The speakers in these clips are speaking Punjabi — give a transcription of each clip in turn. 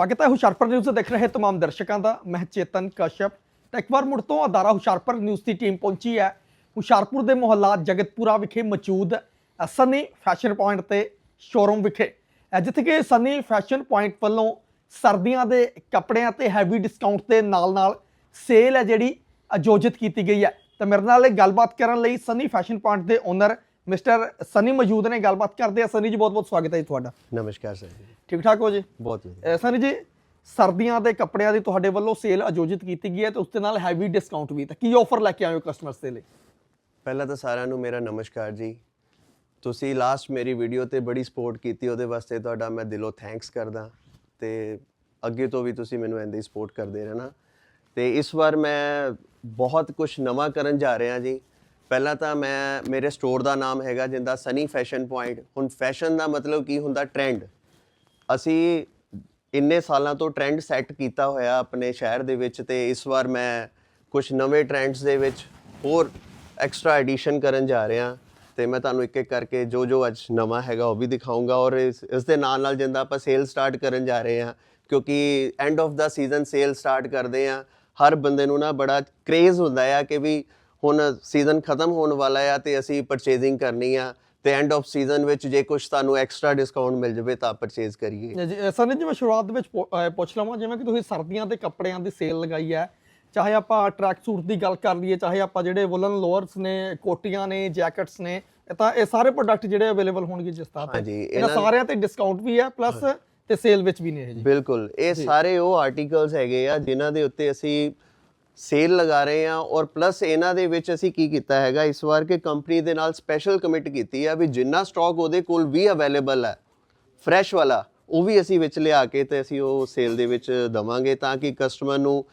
ਸਵਾਗਤ ਹੈ ਹੁਸ਼ਿਆਰਪੁਰ ਨਿਊਜ਼ ਦੇਖ ਰਹੇ तमाम ਦਰਸ਼ਕਾਂ ਦਾ ਮੈਂ ਚੇਤਨ ਕਸ਼ਪ ਤਾਂ ਇੱਕ ਵਾਰ ਮੁੜ ਤੋਂ ਅਦਾਰਾ ਹੁਸ਼ਿਆਰਪੁਰ ਨਿਊਜ਼ ਦੀ ਟੀਮ ਪਹੁੰਚੀ ਹੈ ਹੁਸ਼ਿਆਰਪੁਰ ਦੇ ਮੁਹੱਲਾ ਜਗਤਪੁਰਾ ਵਿਖੇ ਮੌਜੂਦ ਅ, ਸਨੀ ਫੈਸ਼ਨ ਪੁਆਇੰਟ ਤੇ ਸ਼ੋਰੂਮ ਵਿਖੇ ਅ, ਜਿੱਥੇ ਕਿ ਸਨੀ ਫੈਸ਼ਨ ਪੁਆਇੰਟ ਵੱਲੋਂ ਸਰਦੀਆਂ ਦੇ ਕੱਪੜਿਆਂ ਤੇ ਹੈਵੀ ਡਿਸਕਾਊਂਟ ਦੇ ਨਾਲ-ਨਾਲ ਸੇਲ ਹੈ ਜਿਹੜੀ ਆਯੋਜਿਤ ਕੀਤੀ ਗਈ ਹੈ ਤਾਂ ਮੇਰੇ ਨਾਲ ਇਹ ਗੱਲਬਾਤ ਕਰਨ ਲਈ ਸਨੀ ਫੈਸ਼ਨ ਪੁਆਇੰਟ ਦੇ ਓਨਰ ਮਿਸਟਰ ਸਨੀ ਮੌਜੂਦ ਨੇ ਗੱਲਬਾਤ ਕਰਦੇ ਆ ਸਨੀ ਜੀ ਬਹੁਤ-ਬਹੁਤ ਸਵਾਗਤ ਹੈ ਜੀ ਤੁਹਾਡਾ। ਨਮਸਕਾਰ ਸਰ ਜੀ। ਠੀਕ ਠਾਕ ਹੋ ਜੀ? ਬਹੁਤ ਵਧੀਆ। ਸਨੀ ਜੀ ਸਰਦੀਆਂ ਦੇ ਕੱਪੜਿਆਂ ਦੀ ਤੁਹਾਡੇ ਵੱਲੋਂ ਸੇਲ ਆਯੋਜਿਤ ਕੀਤੀ ਗਈ ਹੈ ਤੇ ਉਸ ਦੇ ਨਾਲ ਹੈਵੀ ਡਿਸਕਾਊਂਟ ਵੀ। ਤਾਂ ਕੀ ਆਫਰ ਲੈ ਕੇ ਆਏ ਹੋ ਕਸਟਮਰਸ ਦੇ ਲਈ? ਪਹਿਲਾਂ ਤਾਂ ਸਾਰਿਆਂ ਨੂੰ ਮੇਰਾ ਨਮਸਕਾਰ ਜੀ। ਤੁਸੀਂ ਲਾਸਟ ਮੇਰੀ ਵੀਡੀਓ ਤੇ ਬੜੀ ਸਪੋਰਟ ਕੀਤੀ ਉਹਦੇ ਵਾਸਤੇ ਤੁਹਾਡਾ ਮੈਂ ਦਿਲੋਂ ਥੈਂਕਸ ਕਰਦਾ। ਤੇ ਅੱਗੇ ਤੋਂ ਵੀ ਤੁਸੀਂ ਮੈਨੂੰ ਇੰਦੀ ਸਪੋਰਟ ਕਰਦੇ ਰਹਿਣਾ। ਤੇ ਇਸ ਵਾਰ ਮੈਂ ਬਹੁਤ ਕੁਝ ਨਵਾਂ ਕਰਨ ਜਾ ਰਿਹਾ ਜੀ। ਪਹਿਲਾਂ ਤਾਂ ਮੈਂ, ਮੇਰੇ ਸਟੋਰ ਦਾ ਨਾਮ ਹੈਗਾ ਜਿੰਦਾ ਸਨੀ ਫੈਸ਼ਨ ਪੁਆਇੰਟ ਹੁਣ ਫੈਸ਼ਨ ਦਾ ਮਤਲਬ ਕੀ ਹੁੰਦਾ ਟ੍ਰੈਂਡ ਅਸੀਂ ਇੰਨੇ ਸਾਲਾਂ ਤੋਂ ਟ੍ਰੈਂਡ ਸੈੱਟ ਕੀਤਾ ਹੋਇਆ ਆਪਣੇ ਸ਼ਹਿਰ ਦੇ ਵਿੱਚ ਤੇ ਇਸ ਵਾਰ ਮੈਂ ਕੁਝ ਨਵੇਂ ਟ੍ਰੈਂਡਸ ਦੇ ਵਿੱਚ ਹੋਰ ਐਕਸਟਰਾ ਐਡੀਸ਼ਨ ਕਰਨ ਜਾ ਰਿਹਾ। ਤੇ ਮੈਂ ਤੁਹਾਨੂੰ ਇੱਕ ਇੱਕ ਕਰਕੇ ਜੋ ਜੋ ਅੱਜ ਨਵਾਂ ਹੈਗਾ ਉਹ ਵੀ ਦਿਖਾਉਂਗਾ ਔਰ ਇਸ ਦੇ ਨਾਲ ਨਾਲ ਜਿੰਦਾ ਆਪਾਂ ਸੇਲ ਸਟਾਰਟ ਕਰਨ ਜਾ ਰਹੇ ਹਾਂ। ਕਿਉਂਕਿ ਐਂਡ ਆਫ ਦਾ ਸੀਜ਼ਨ ਸੇਲ ਸਟਾਰਟ ਕਰਦੇ ਆ ਹਰ ਬੰਦੇ ਨੂੰ ਨਾ ਬੜਾ ਕ੍ਰੇਜ਼ ਹੁੰਦਾ ਆ ਕਿ ਵੀ ਹੁਣ ਸੀਜ਼ਨ ਖਤਮ ਹੋਣ ਵਾਲਾ ਆ ਤੇ ਅਸੀਂ ਪਰਚੇਜ਼ਿੰਗ ਕਰਨੀ ਆ ਤੇ ਐਂਡ ਆਫ ਸੀਜ਼ਨ ਵਿੱਚ ਜੇ ਕੁਝ ਤੁਹਾਨੂੰ ਐਕਸਟਰਾ ਡਿਸਕਾਊਂਟ ਮਿਲ ਜਾਵੇ ਤਾਂ ਪਰਚੇਜ਼ ਕਰੀਏ। ਜੀ ਸਨੀ ਜੀ ਮੈਂ ਸ਼ੁਰੂਆਤ ਦੇ ਵਿੱਚ ਪੁੱਛ ਲਵਾਂ ਜਿਵੇਂ ਕਿ ਤੁਸੀਂ ਸਰਦੀਆਂ ਦੇ ਕੱਪੜਿਆਂ ਦੀ ਸੇਲ ਲਗਾਈ ਹੈ ਚਾਹੇ ਆਪਾਂ ਟਰੈਕ ਸੂਟ ਦੀ ਗੱਲ ਕਰ ਲਈਏ ਚਾਹੇ ਆਪਾਂ ਜਿਹੜੇ ਵੁਲਨ ਲੋਅਰਸ ਨੇ ਕੋਟੀਆਂ ਨੇ ਜੈਕਟਸ ਨੇ ਇਹ ਤਾਂ ਇਹ ਸਾਰੇ ਪ੍ਰੋਡਕਟ ਜਿਹੜੇ ਅਵੇਲੇਬਲ ਹੋਣਗੇ ਜਿਸ ਤਰ੍ਹਾਂ ਹਾਂਜੀ, ਇਹਨਾਂ ਸਾਰਿਆਂ ਤੇ ਡਿਸਕਾਊਂਟ ਵੀ ਹੈ ਪਲੱਸ ਤੇ ਸੇਲ ਵਿੱਚ ਵੀ ਨੇ ਜੀ। ਬਿਲਕੁਲ ਇਹ ਸਾਰੇ ਉਹ ਆਰਟੀਕਲਸ ਹੈਗੇ ਆ ਜਿਨ੍ਹਾਂ ਦੇ ਉੱਤੇ ਅਸੀਂ ਸੇਲ ਲਗਾ ਰਹੇ ਆ ਔਰ ਪਲੱਸ ਇਹਨਾਂ ਦੇ ਵਿੱਚ ਅਸੀਂ ਕੀ ਕੀਤਾ ਹੈਗਾ ਇਸ ਵਾਰ ਕਿ ਕੰਪਨੀ ਦੇ ਨਾਲ ਸਪੈਸ਼ਲ ਕਮਿਟ ਕੀਤੀ ਆ ਵੀ ਜਿੰਨਾ ਸਟਾਕ ਉਹਦੇ ਕੋਲ ਵੀ ਅਵੇਲੇਬਲ ਹੈ ਫਰੈਸ਼ ਵਾਲਾ ਉਹ ਵੀ ਅਸੀਂ ਵਿੱਚ ਲਿਆ ਕੇ ਤੇ ਅਸੀਂ ਉਹ ਸੇਲ ਦੇ ਵਿੱਚ ਦਵਾਂਗੇ ਤਾਂ ਕਿ ਕਸਟਮਰ ਨੂੰ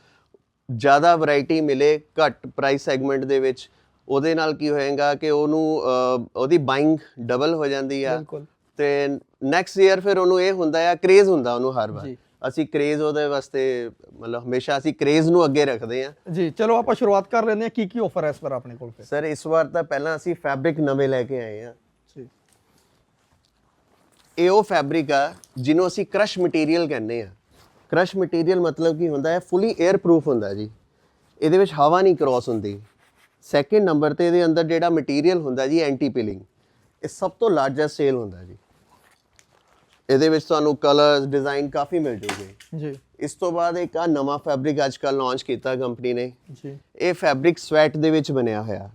ਜ਼ਿਆਦਾ ਵੈਰਾਈਟੀ ਮਿਲੇ ਘੱਟ ਪ੍ਰਾਈਸ ਸੈਗਮੈਂਟ ਦੇ ਵਿੱਚ। ਉਹਦੇ ਨਾਲ ਕੀ ਹੋਏਗਾ ਕਿ ਉਹਨੂੰ ਉਹਦੀ ਬਾਇੰਗ ਡਬਲ ਹੋ ਜਾਂਦੀ ਆ। ਤੇ ਨੈਕਸਟ ਈਅਰ ਫਿਰ ਉਹਨੂੰ ਇਹ ਹੁੰਦਾ ਆ ਕ੍ਰੇਜ਼ ਹੁੰਦਾ ਉਹਨੂੰ ਹਰ ਵਾਰ। ਅਸੀਂ ਕ੍ਰੇਜ਼ ਉਹਦੇ ਵਾਸਤੇ ਮਤਲਬ ਹਮੇਸ਼ਾ ਅਸੀਂ ਕ੍ਰੇਜ਼ ਨੂੰ ਅੱਗੇ ਰੱਖਦੇ ਆ ਜੀ ਚਲੋ ਆਪਾਂ ਸ਼ੁਰੂਆਤ ਕਰ ਲੈਂਦੇ ਹਾਂ ਕੀ ਕੀ ਆਫਰ ਹੈ ਇਸ ਵਾਰ ਆਪਣੇ ਕੋਲ ਫਿਰ? ਸਰ ਇਸ ਵਾਰ ਤਾਂ ਪਹਿਲਾਂ ਅਸੀਂ ਫੈਬਰਿਕ ਨਵੇਂ ਲੈ ਕੇ ਆਏ ਆ ਜੀ। ਇਹ ਉਹ ਫੈਬਰਿਕ ਆ ਜਿਹਨੂੰ ਅਸੀਂ ਕ੍ਰਸ਼ ਮਟੀਰੀਅਲ ਕਹਿੰਦੇ ਆ ਕ੍ਰਸ਼ ਮਟੀਰੀਅਲ ਮਤਲਬ ਕੀ ਹੁੰਦਾ ਹੈ ਫੁੱਲੀ 에ਅਰ ਪ੍ਰੂਫ ਹੁੰਦਾ ਜੀ। ਇਹਦੇ ਵਿੱਚ ਹਵਾ ਨਹੀਂ ਕ੍ਰਾਸ ਹੁੰਦੀ। ਸੈਕਿੰਡ ਨੰਬਰ ਤੇ ਇਹਦੇ ਅੰਦਰ ਜਿਹੜਾ ਮਟੀਰੀਅਲ ਹੁੰਦਾ ਜੀ ਐਂਟੀ ਪੀਲਿੰਗ ਇਹ ਸਭ ਤੋਂ ਲਾਰਜੈਸਟ ਸੇਲ ਹੁੰਦਾ ਜੀ। ਇਹਦੇ ਵਿੱਚ ਤੁਹਾਨੂੰ ਕਲਰਸ ਡਿਜ਼ਾਈਨ ਕਾਫੀ ਮਿਲ ਜੂਗੇ। ਜੀ। ਇਸ ਤੋਂ ਬਾਅਦ ਇੱਕ ਆ ਨਵਾਂ ਫੈਬਰਿਕ ਅੱਜ ਕੱਲ ਲਾਂਚ ਕੀਤਾ ਕੰਪਨੀ ਨੇ। ਜੀ। ਇਹ ਫੈਬਰਿਕ ਸਵੈਟ ਦੇ ਵਿੱਚ ਬਣਿਆ ਹੋਇਆ।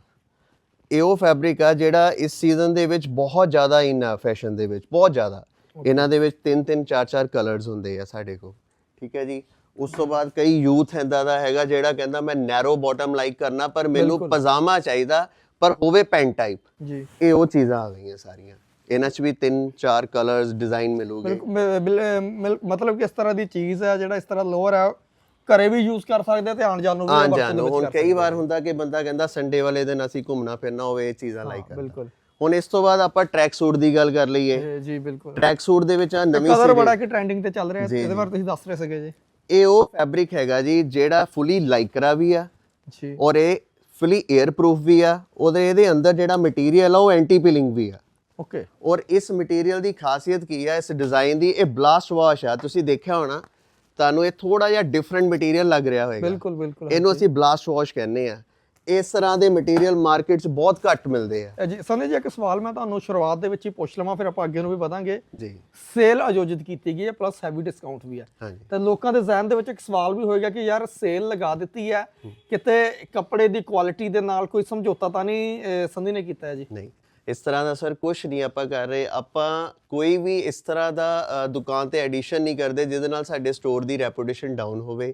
ਇਹ ਉਹ ਫੈਬਰਿਕ ਆ ਜਿਹੜਾ ਇਸ ਸੀਜ਼ਨ ਦੇ ਵਿੱਚ ਬਹੁਤ ਜ਼ਿਆਦਾ ਇਨ ਆ ਫੈਸ਼ਨ ਦੇ ਵਿੱਚ ਬਹੁਤ ਜ਼ਿਆਦਾ। ਇਹਨਾਂ ਦੇ ਵਿੱਚ ਤਿੰਨ ਤਿੰਨ ਚਾਰ ਚਾਰ ਕਲਰਸ ਹੁੰਦੇ ਆ ਸਾਡੇ ਕੋਲ। ਠੀਕ ਹੈ ਜੀ? ਉਸ ਤੋਂ ਬਾਅਦ ਕਈ ਯੂਥ ਐਂਦਾ ਦਾ ਹੈਗਾ ਜਿਹੜਾ ਕਹਿੰਦਾ ਮੈਂ ਨੈਰੋ ਬਾਟਮ ਲਾਈਕ ਕਰਨਾ ਪਰ ਮੈਨੂੰ। ਪਜਾਮਾ ਚਾਹੀਦਾ ਪਰ ਹੋਵੇ ਪੈਂਟ ਟਾਈਪ ਜੀ। ਇਹ ਉਹ ਚੀਜ਼ਾਂ ਆ ਗਈਆਂ ਸਾਰੀਆਂ। ਇਹਨਾਂ 'ਚ ਵੀ ਤਿੰਨ ਚਾਰ ਕਲਰਸ ਡਿਜ਼ਾਈਨ ਮਿਲੂਗੇ। ਮਤਲਬ ਕਿ ਇਸ ਤਰ੍ਹਾਂ ਦੀ ਚੀਜ਼ ਹੈ ਜਿਹੜਾ ਇਸ ਤਰ੍ਹਾਂ ਲੋਅਰ ਹੈ ਘਰੇ ਵੀ ਯੂਜ਼ ਕਰ ਸਕਦੇ ਆ ਤੇ ਆਣ ਜਾਣ ਨੂੰ ਵੀ ਆਂ ਵਰਤੋਂ ਜਾਣ ਵਿੱਚ ਹੁਣ ਕਈ ਵਾਰ ਹੁੰਦਾ ਕਿ ਬੰਦਾ ਕਹਿੰਦਾ ਸੰਡੇ ਵਾਲੇ ਦਿਨ ਅਸੀਂ ਘੁੰਮਣਾ ਫਿਰਨਾ ਹੋਵੇ ਇਹ ਚੀਜ਼ਾਂ ਲਾਈਕ। ਕਰਦਾ ਬਿਲਕੁਲ। ਹੁਣ ਇਸ ਤੋਂ ਬਾਅਦ ਆਪਾਂ ਟਰੈਕ ਸੂਟ ਦੀ ਗੱਲ ਕਰ ਲਈਏ। ਜੀ, ਬਿਲਕੁਲ। ਟਰੈਕ ਸੂਟ ਦੇ ਵਿੱਚ ਆ ਨਵੀਂ ਕਲਰ ਬੜਾ ਕਿ ਟ੍ਰੈਂਡਿੰਗ ਤੇ ਚੱਲ ਰਿਹਾ ਜੀ, ਇਹਦੇ ਬਾਰੇ ਤੁਸੀਂ ਦੱਸ ਰਹੇ ਸੀਗੇ ਜੀ। ਇਹ ਉਹ ਫੈਬਰਿਕ ਹੈਗਾ ਜੀ ਜਿਹੜਾ ਫੁੱਲੀ ਲਾਈਕਰਾ ਵੀ ਆ ਜੀ। ਔਰ ਇਹ ਫੁੱਲੀ 에ਅਰ ਪ੍ਰੂਫ ਵੀ ਆ ਉਹਦੇ ਇਹਦੇ ਅੰਦਰ ਜਿਹੜਾ ਮਟੀਰੀਅਲ ਆ ਉਹ ਐਂਟੀ ਪੀਲਿੰਗ ਵੀ ਆ। ਓਕੇ ਔਰ ਇਸ ਮਟੀਰੀਅਲ ਦੀ ਖਾਸੀਅਤ ਕੀ ਆ ਇਸ ਡਿਜ਼ਾਈਨ ਦੀ ਇਹ ਬਲਾਸਟ ਵਾਸ਼ ਆ ਤੁਸੀਂ ਦੇਖਿਆ ਹੋਣਾ ਤੁਹਾਨੂੰ ਇਹ ਥੋੜਾ ਜਿਹਾ ਡਿਫਰੈਂਟ ਮਟੀਰੀਅਲ ਲੱਗ ਰਿਹਾ ਹੋਵੇਗਾ ਬਿਲਕੁਲ ਬਿਲਕੁਲ ਇਹਨੂੰ ਅਸੀਂ ਬਲਾਸਟ ਵਾਸ਼ ਕਹਿੰਦੇ ਆ ਇਸ ਤਰ੍ਹਾਂ ਦੇ ਮਟੀਰੀਅਲ ਮਾਰਕੀਟ 'ਚ ਬਹੁਤ ਘੱਟ ਮਿਲਦੇ ਆ। ਜੀ ਸਨੀ ਜੀ ਇੱਕ ਸਵਾਲ ਮੈਂ ਤੁਹਾਨੂੰ ਸ਼ੁਰੂਆਤ ਦੇ ਵਿੱਚ ਹੀ ਪੁੱਛ ਲਵਾਂ ਫਿਰ ਆਪਾਂ ਅੱਗੇ ਨੂੰ ਵੀ ਵਧਾਂਗੇ। ਜੀ। ਸੇਲ ਆਯੋਜਿਤ ਕੀਤੀ ਗਈ ਹੈ ਪਲੱਸ ਹੈਵੀ ਡਿਸਕਾਊਂਟ ਵੀ ਹੈ। ਹਾਂਜੀ। ਤੇ ਲੋਕਾਂ ਦੇ ਜ਼ਿਹਨ ਦੇ ਵਿੱਚ ਇੱਕ ਸਵਾਲ ਵੀ ਹੋਏਗਾ ਕਿ ਯਾਰ ਸੇਲ ਲਗਾ ਦਿੱਤੀ ਹੈ ਕਿਤੇ ਕੱਪੜੇ ਦੀ ਕੁਆਲਿਟੀ ਦੇ ਨਾਲ ਕੋਈ ਸਮਝੌਤਾ ਤਾਂ ਨਹੀਂ ਸੰਧੀ ਨੇ ਕੀਤਾ ਹੈ ਜੀ? ਨਹੀਂ। ਇਸ ਤਰ੍ਹਾਂ ਦਾ ਸਰ ਕੁਝ ਨਹੀਂ ਆਪਾਂ ਕਰ ਰਹੇ। ਆਪਾਂ ਕੋਈ ਵੀ ਇਸ ਤਰ੍ਹਾਂ ਦਾ ਦੁਕਾਨ ਤੇ ਐਡੀਸ਼ਨ ਨਹੀਂ ਕਰਦੇ ਜਿਹਦੇ ਨਾਲ ਸਾਡੇ ਸਟੋਰ ਦੀ ਰੈਪੂਟੇਸ਼ਨ ਡਾਊਨ ਹੋਵੇ।